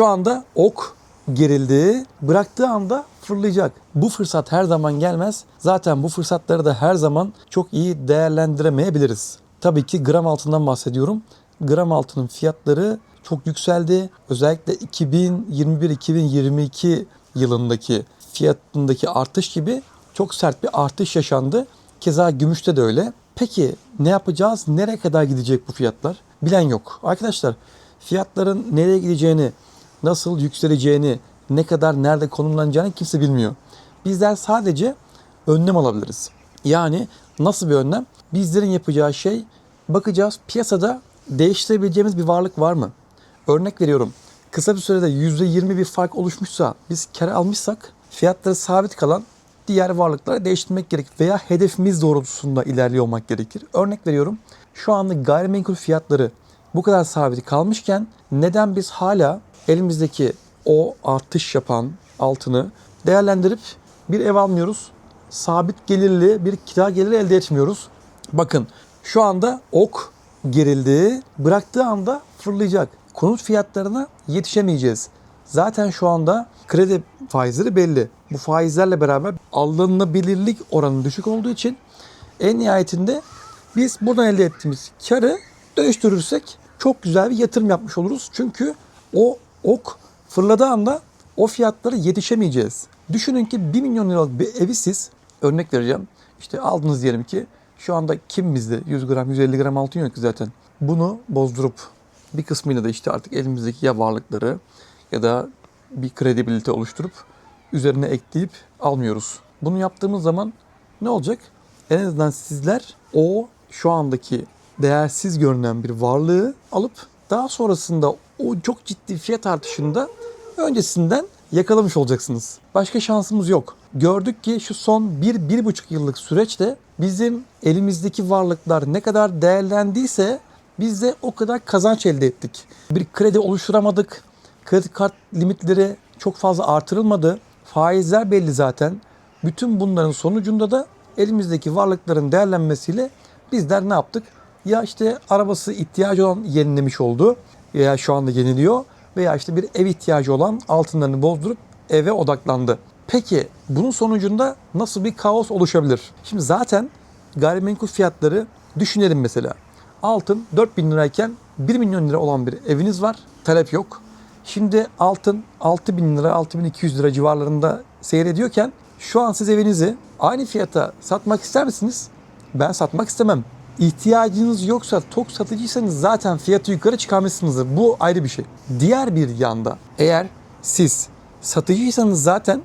Şu anda ok gerildi. Bıraktığı anda fırlayacak. Bu fırsat her zaman gelmez. Zaten bu fırsatları da her zaman çok iyi değerlendiremeyebiliriz. Tabii ki gram altından bahsediyorum. Gram altının fiyatları çok yükseldi. Özellikle 2021-2022 yılındaki fiyatındaki artış gibi çok sert bir artış yaşandı. Keza gümüşte de öyle. Peki ne yapacağız? Nereye kadar gidecek bu fiyatlar? Bilen yok. Arkadaşlar fiyatların nereye gideceğini, nasıl yükseleceğini, ne kadar nerede konumlanacağını kimse bilmiyor. Bizler sadece önlem alabiliriz. Yani nasıl bir önlem? Bizlerin yapacağı şey bakacağız piyasada değiştirebileceğimiz bir varlık var mı? Örnek veriyorum. Kısa bir sürede %20 bir fark oluşmuşsa biz kar almışsak fiyatları sabit kalan diğer varlıkları değiştirmek gerekir veya hedefimiz doğrultusunda ilerliyor olmak gerekir. Örnek veriyorum. Şu anda gayrimenkul fiyatları bu kadar sabit kalmışken neden biz hala elimizdeki o artış yapan altını değerlendirip bir ev almıyoruz? Sabit gelirli bir kira geliri elde etmiyoruz. Bakın şu anda ok gerildi. Bıraktığı anda fırlayacak. Konut fiyatlarına yetişemeyeceğiz. Zaten şu anda kredi faizleri belli. Bu faizlerle beraber alınabilirlik oranı düşük olduğu için en nihayetinde biz buradan elde ettiğimiz karı dönüştürürsek çok güzel bir yatırım yapmış oluruz. Çünkü o ok fırladığı anda o fiyatlara yetişemeyeceğiz. Düşünün ki 1 milyon liralık bir evi siz örnek vereceğim. İşte aldınız diyelim ki şu anda kim bizde 100 gram 150 gram altın yok ki zaten. Bunu bozdurup bir kısmıyla da işte artık elimizdeki ya varlıkları ya da bir kredibilite oluşturup üzerine ekleyip almıyoruz. Bunu yaptığımız zaman ne olacak? En azından sizler o şu andaki değersiz görünen bir varlığı alıp daha sonrasında o çok ciddi fiyat artışında öncesinden yakalamış olacaksınız. Başka şansımız yok. Gördük ki şu son 1-1,5 yıllık süreçte bizim elimizdeki varlıklar ne kadar değerlendiyse biz de o kadar kazanç elde ettik. Bir kredi oluşturamadık. Kredi kart limitleri çok fazla artırılmadı. Faizler belli zaten. Bütün bunların sonucunda da elimizdeki varlıkların değerlenmesiyle bizler ne yaptık? Ya işte arabası ihtiyacı olan yenilemiş oldu veya şu anda yeniliyor veya işte bir ev ihtiyacı olan altınlarını bozdurup eve odaklandı. Peki bunun sonucunda nasıl bir kaos oluşabilir? Şimdi zaten gayrimenkul fiyatları düşünelim mesela. Altın 4000 lirayken 1 milyon lira olan bir eviniz var. Talep yok. Şimdi altın 6000 lira 6200 lira civarlarında seyrediyorken şu an siz evinizi aynı fiyata satmak ister misiniz? Ben satmak istemem. İhtiyacınız yoksa tok satıcıysanız zaten fiyatı yukarı çıkarmışsınızdır. Bu ayrı bir şey. Diğer bir yanda eğer siz satıcıysanız zaten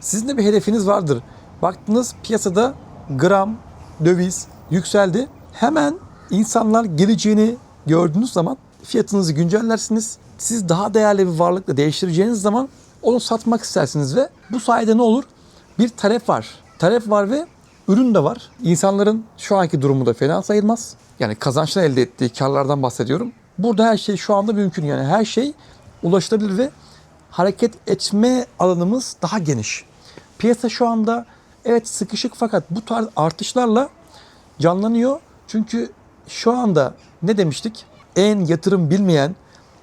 sizin de bir hedefiniz vardır. Baktınız piyasada gram, döviz yükseldi. Hemen insanlar geleceğini gördüğünüz zaman fiyatınızı güncellersiniz. Siz daha değerli bir varlıkla değiştireceğiniz zaman onu satmak istersiniz ve bu sayede ne olur? Bir talep var. Talep var ve ürün de var. İnsanların şu anki durumu da fena sayılmaz. Yani kazançlar elde ettiği karlardan bahsediyorum. Burada her şey şu anda mümkün. Yani her şey ulaşılabilir ve hareket etme alanımız daha geniş. Piyasa şu anda evet sıkışık fakat bu tarz artışlarla canlanıyor. Çünkü şu anda ne demiştik? En yatırım bilmeyen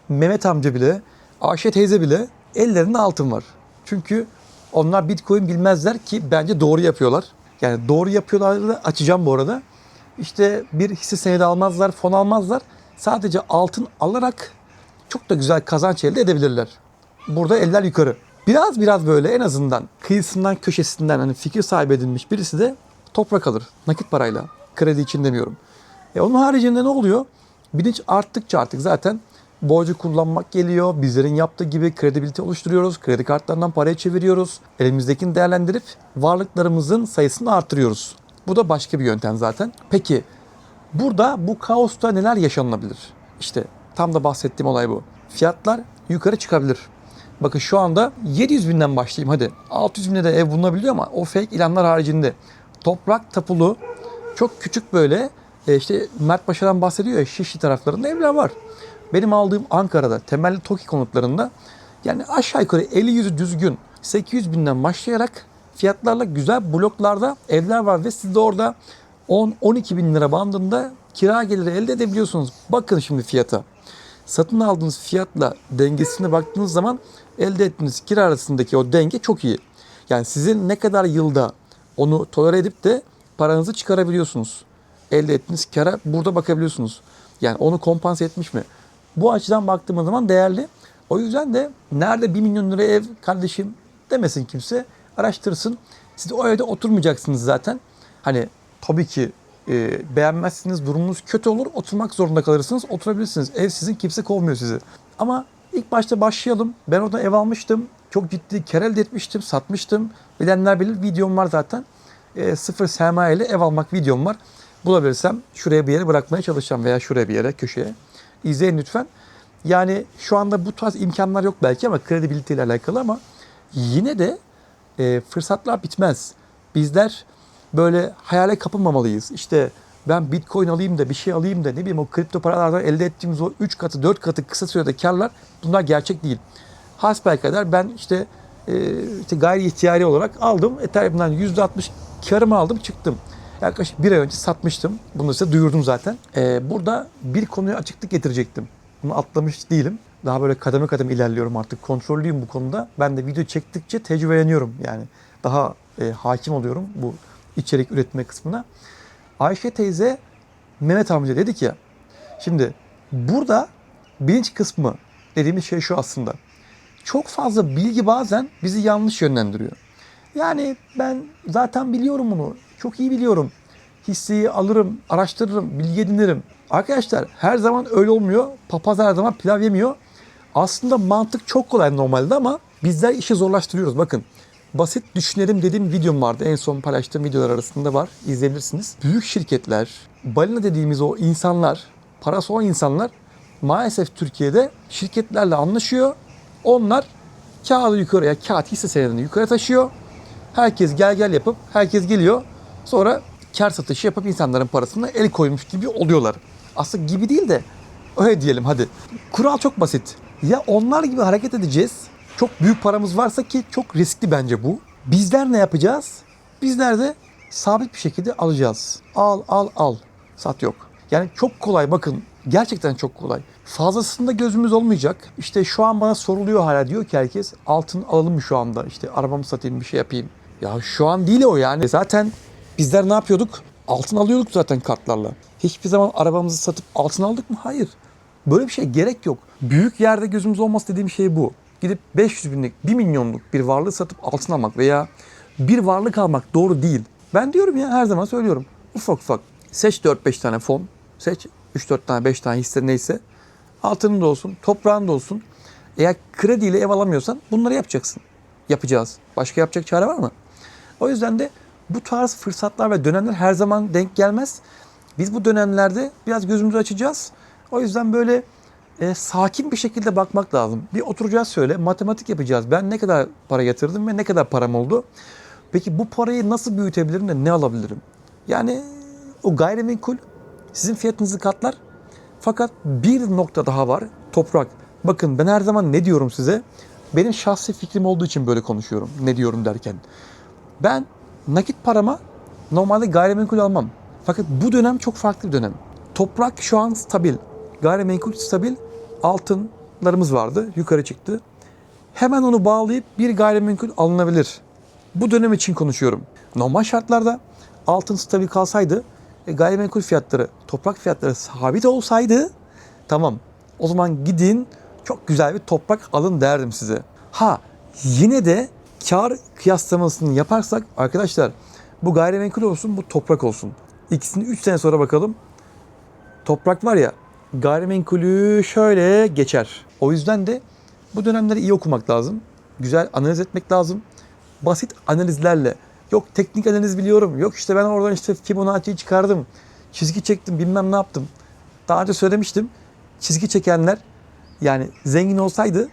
Mehmet amca bile, Ayşe teyze bile ellerinde altın var. Çünkü onlar Bitcoin bilmezler ki bence doğru yapıyorlar. Yani doğru yapıyorlar da açacağım bu arada. İşte bir hisse senedi almazlar, fon almazlar. Sadece altın alarak çok da güzel kazanç elde edebilirler. Burada eller yukarı. Biraz biraz böyle en azından kıyısından köşesinden hani fikir sahibi edilmiş birisi de toprak alır. Nakit parayla. Kredi için demiyorum. E onun haricinde ne oluyor? Bilinç arttıkça artık zaten borcu kullanmak geliyor. Bizlerin yaptığı gibi kredibilite oluşturuyoruz. Kredi kartlarından parayı çeviriyoruz. Elimizdekini değerlendirip varlıklarımızın sayısını artırıyoruz. Bu da başka bir yöntem zaten. Peki burada bu kaosta neler yaşanabilir? İşte tam da bahsettiğim olay bu. Fiyatlar yukarı çıkabilir. Bakın şu anda 700 binden başlayayım hadi. 600 bine de ev bulunabiliyor ama o fake ilanlar haricinde. Toprak tapulu çok küçük böyle e, işte Mert Paşa'dan bahsediyor ya Şişli taraflarında evler var. Benim aldığım Ankara'da temelli TOKİ konutlarında yani aşağı yukarı 50 yüzü düzgün 800 binden başlayarak fiyatlarla güzel bloklarda evler var ve siz de orada 10-12 bin lira bandında kira geliri elde edebiliyorsunuz. Bakın şimdi fiyata. satın aldığınız fiyatla dengesine baktığınız zaman elde ettiğiniz kira arasındaki o denge çok iyi. Yani sizin ne kadar yılda onu tolere edip de paranızı çıkarabiliyorsunuz. Elde ettiğiniz kara burada bakabiliyorsunuz. Yani onu kompanse etmiş mi? Bu açıdan baktığımız zaman değerli. O yüzden de nerede 1 milyon lira ev kardeşim demesin kimse. Araştırsın. Siz o evde oturmayacaksınız zaten. Hani tabii ki e, beğenmezsiniz, durumunuz kötü olur, oturmak zorunda kalırsınız, oturabilirsiniz. Ev sizin, kimse kovmuyor sizi. Ama ilk başta başlayalım. Ben orada ev almıştım. Çok ciddi kar elde etmiştim, satmıştım. Bilenler bilir, videom var zaten. E, sıfır sermaye ile ev almak videom var. Bulabilirsem şuraya bir yere bırakmaya çalışacağım veya şuraya bir yere, köşeye. İzleyin lütfen. Yani şu anda bu tarz imkanlar yok belki ama kredibilite ile alakalı ama yine de e, fırsatlar bitmez. Bizler böyle hayale kapılmamalıyız. İşte ben bitcoin alayım da bir şey alayım da ne bileyim o kripto paralardan elde ettiğimiz o 3 katı 4 katı kısa sürede karlar bunlar gerçek değil. Hasbelkader ben işte, e, işte gayri ihtiyari olarak aldım. Ethereum'dan %60 karımı aldım çıktım. Yaklaşık bir ay önce satmıştım. Bunu size duyurdum zaten. E, burada bir konuya açıklık getirecektim. Bunu atlamış değilim. Daha böyle kademe kademe ilerliyorum artık. Kontrollüyüm bu konuda. Ben de video çektikçe tecrübeleniyorum yani. Daha e, hakim oluyorum bu içerik üretme kısmına. Ayşe teyze Mehmet amca dedi ki şimdi burada bilinç kısmı dediğimiz şey şu aslında. Çok fazla bilgi bazen bizi yanlış yönlendiriyor. Yani ben zaten biliyorum bunu. Çok iyi biliyorum. Hisseyi alırım, araştırırım, bilgi edinirim. Arkadaşlar her zaman öyle olmuyor. Papaz her zaman pilav yemiyor. Aslında mantık çok kolay normalde ama bizler işi zorlaştırıyoruz. Bakın basit düşünelim dediğim videom vardı. En son paylaştığım videolar arasında var. İzleyebilirsiniz. Büyük şirketler, balina dediğimiz o insanlar, parası o insanlar maalesef Türkiye'de şirketlerle anlaşıyor. Onlar kağıdı yukarıya, kağıt hisse senedini yukarı taşıyor. Herkes gel gel yapıp herkes geliyor. Sonra kar satışı yapıp insanların parasına el koymuş gibi oluyorlar. Aslında gibi değil de öyle diyelim hadi. Kural çok basit. Ya onlar gibi hareket edeceğiz. Çok büyük paramız varsa ki çok riskli bence bu. Bizler ne yapacağız? Bizler de sabit bir şekilde alacağız. Al al al. Sat yok. Yani çok kolay bakın. Gerçekten çok kolay. Fazlasında gözümüz olmayacak. İşte şu an bana soruluyor hala diyor ki herkes altın alalım mı şu anda? İşte arabamı satayım bir şey yapayım. Ya şu an değil o yani. Zaten bizler ne yapıyorduk? Altın alıyorduk zaten kartlarla. Hiçbir zaman arabamızı satıp altın aldık mı? Hayır. Böyle bir şey gerek yok. Büyük yerde gözümüz olması dediğim şey bu. Gidip 500 binlik, 1 milyonluk bir varlığı satıp altın almak veya bir varlık almak doğru değil. Ben diyorum ya her zaman söylüyorum. Ufak ufak seç 4-5 tane fon, seç 3-4 tane 5 tane hisse neyse. Altının da olsun, toprağın da olsun. Eğer krediyle ev alamıyorsan bunları yapacaksın. Yapacağız. Başka yapacak çare var mı? O yüzden de bu tarz fırsatlar ve dönemler her zaman denk gelmez. Biz bu dönemlerde biraz gözümüzü açacağız. O yüzden böyle e, sakin bir şekilde bakmak lazım. Bir oturacağız şöyle, matematik yapacağız. Ben ne kadar para yatırdım ve ne kadar param oldu? Peki bu parayı nasıl büyütebilirim de ne alabilirim? Yani o gayrimenkul sizin fiyatınızı katlar. Fakat bir nokta daha var. Toprak. Bakın ben her zaman ne diyorum size? Benim şahsi fikrim olduğu için böyle konuşuyorum. Ne diyorum derken. Ben nakit parama normalde gayrimenkul almam. Fakat bu dönem çok farklı bir dönem. Toprak şu an stabil. Gayrimenkul stabil. Altınlarımız vardı. Yukarı çıktı. Hemen onu bağlayıp bir gayrimenkul alınabilir. Bu dönem için konuşuyorum. Normal şartlarda altın stabil kalsaydı e, gayrimenkul fiyatları, toprak fiyatları sabit olsaydı tamam. O zaman gidin çok güzel bir toprak alın derdim size. Ha yine de kar kıyaslamasını yaparsak arkadaşlar bu gayrimenkul olsun bu toprak olsun. İkisini 3 sene sonra bakalım. Toprak var ya gayrimenkulü şöyle geçer. O yüzden de bu dönemleri iyi okumak lazım. Güzel analiz etmek lazım. Basit analizlerle. Yok teknik analiz biliyorum. Yok işte ben oradan işte Fibonacci'yi çıkardım. Çizgi çektim bilmem ne yaptım. Daha önce söylemiştim. Çizgi çekenler yani zengin olsaydı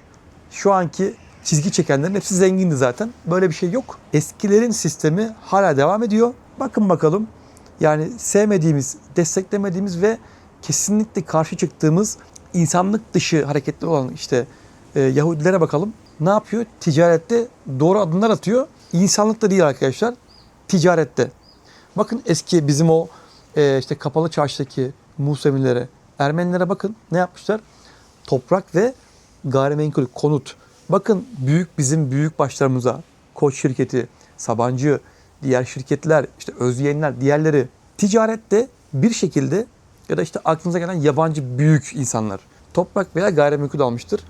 şu anki çizgi çekenlerin hepsi zengindi zaten. Böyle bir şey yok. Eskilerin sistemi hala devam ediyor. Bakın bakalım. Yani sevmediğimiz, desteklemediğimiz ve kesinlikle karşı çıktığımız insanlık dışı hareketler olan işte e, Yahudilere bakalım. Ne yapıyor? Ticarette doğru adımlar atıyor. İnsanlıkta değil arkadaşlar. Ticarette. Bakın eski bizim o e, işte kapalı çarşıdaki Musevilere, Ermenilere bakın ne yapmışlar? toprak ve gayrimenkul konut. Bakın büyük bizim büyük başlarımıza Koç şirketi, Sabancı, diğer şirketler, işte Özyeğinler, diğerleri ticarette bir şekilde ya da işte aklınıza gelen yabancı büyük insanlar toprak veya gayrimenkul almıştır.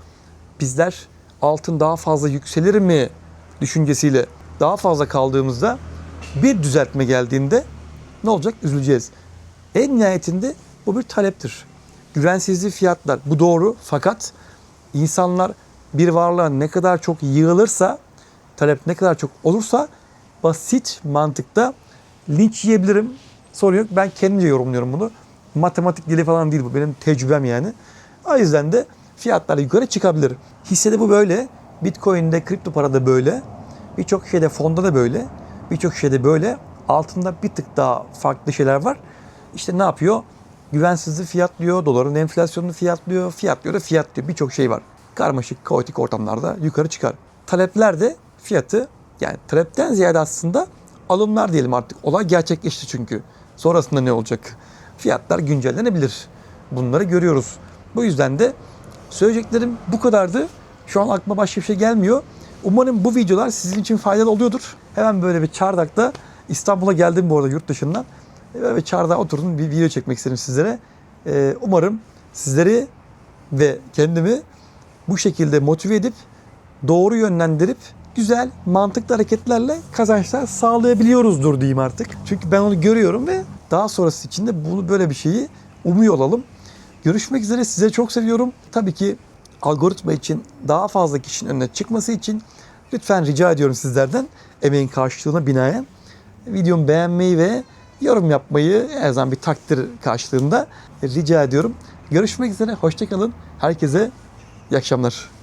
Bizler altın daha fazla yükselir mi düşüncesiyle daha fazla kaldığımızda bir düzeltme geldiğinde ne olacak? Üzüleceğiz. En nihayetinde bu bir taleptir. Güvensizliği fiyatlar. Bu doğru fakat insanlar bir varlığa ne kadar çok yığılırsa, talep ne kadar çok olursa basit mantıkta linç yiyebilirim. Sorun yok. Ben kendimce yorumluyorum bunu. Matematik dili falan değil bu. Benim tecrübem yani. O yüzden de fiyatlar yukarı çıkabilir. Hissede bu böyle. Bitcoin'de, kripto parada böyle. Birçok şeyde fonda da böyle. Birçok şeyde böyle. Altında bir tık daha farklı şeyler var. İşte ne yapıyor? Güvensizliği fiyatlıyor, doların enflasyonunu fiyatlıyor, fiyatlıyor da fiyatlıyor. Birçok şey var. Karmaşık, kaotik ortamlarda yukarı çıkar. Talepler de fiyatı yani talepten ziyade aslında alımlar diyelim artık. Olay gerçekleşti çünkü. Sonrasında ne olacak? Fiyatlar güncellenebilir. Bunları görüyoruz. Bu yüzden de söyleyeceklerim bu kadardı. Şu an aklıma başka bir şey gelmiyor. Umarım bu videolar sizin için faydalı oluyordur. Hemen böyle bir Çardak'ta İstanbul'a geldim bu arada yurt dışından. Böyle bir Çardak'a oturdum bir video çekmek istedim sizlere. Ee, umarım sizleri ve kendimi bu şekilde motive edip doğru yönlendirip güzel mantıklı hareketlerle kazançlar sağlayabiliyoruzdur diyeyim artık. Çünkü ben onu görüyorum ve daha sonrası için de bunu böyle bir şeyi umuyor olalım. Görüşmek üzere size çok seviyorum. Tabii ki algoritma için daha fazla kişinin önüne çıkması için lütfen rica ediyorum sizlerden emeğin karşılığına binaen videomu beğenmeyi ve yorum yapmayı her zaman bir takdir karşılığında rica ediyorum. Görüşmek üzere, hoşçakalın. Herkese iyi akşamlar.